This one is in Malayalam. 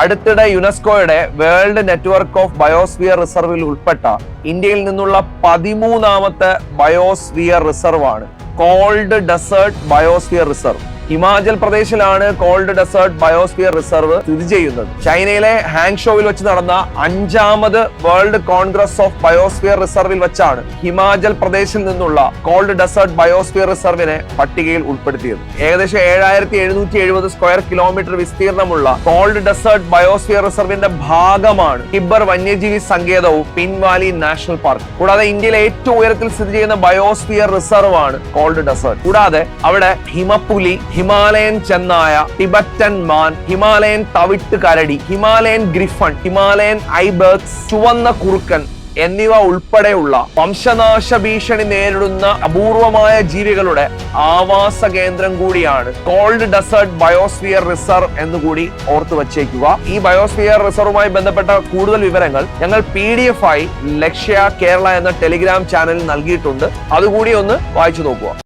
അടുത്തിടെ യുനെസ്കോയുടെ വേൾഡ് നെറ്റ്വർക്ക് ഓഫ് ബയോസ്ഫിയർ റിസർവിൽ ഉൾപ്പെട്ട ഇന്ത്യയിൽ നിന്നുള്ള പതിമൂന്നാമത്തെ biosphere റിസർവാണ് cold desert biosphere reserve. Himachal പ്രദേശിലാണ് cold desert biosphere reserve സ്ഥിതി ചെയ്യുന്നത്. ചൈനയിലെ ഹാങ്ഷോയിൽ വെച്ച് നടന്ന അഞ്ചാമത് വേൾഡ് കോൺഗ്രസ് ഓഫ് ബയോസ്ഫിയർ റിസർവിൽ വെച്ചാണ് ഹിമാചൽ പ്രദേശിൽ നിന്നുള്ള കോൾഡ് ഡെസേർട്ട് ബയോസ്ഫിയർ റിസർവിനെ പട്ടികയിൽ ഉൾപ്പെടുത്തിയത്. ഏകദേശം ഏഴായിരത്തി എഴുന്നൂറ്റി എഴുപത് സ്ക്വയർ കിലോമീറ്റർ വിസ്തീർണമുള്ള കോൾഡ് ഡെസേർട്ട് ബയോസ്ഫിയർ റിസർവിന്റെ ഭാഗമാണ് ഹിബർ വന്യജീവി സങ്കേതവും പിൻവാലി നാഷണൽ പാർക്ക്. കൂടാതെ ഇന്ത്യയിലെ ഏറ്റവും ഉയരത്തിൽ സ്ഥിതി ചെയ്യുന്ന ബയോസ്ഫിയർ റിസർവ് ആണ് കോൾഡ് ഡെസേർട്ട്. കൂടാതെ അവിടെ ഹിമപ്പുലി ഹിമാലയൻ ചെന്നായ ടിബറ്റൻ മാൻ ഹിമാലയൻ തവിട്ട് കരടി ഹിമാലയൻ ഗ്രിഫൺ ഹിമാലയൻ ഐബേർഗ് ചുവന്ന കുറുക്കൻ എന്നിവ ഉൾപ്പെടെയുള്ള വംശനാശ ഭീഷണി നേരിടുന്ന അപൂർവമായ ജീവികളുടെ ആവാസ കേന്ദ്രം കൂടിയാണ് കോൾഡ് ഡെസേർട്ട് ബയോസ്ഫിയർ റിസർവ് എന്ന് കൂടി ഓർത്തു വച്ചേക്കുക. ഈ ബയോസ്ഫിയർ റിസർവുമായി ബന്ധപ്പെട്ട കൂടുതൽ വിവരങ്ങൾ ഞങ്ങൾ പി ഡി എഫ് ആയി ലക്ഷ്യ കേരള എന്ന ടെലിഗ്രാം ചാനലിൽ നൽകിയിട്ടുണ്ട്. അതുകൂടി ഒന്ന് വായിച്ചു നോക്കുക.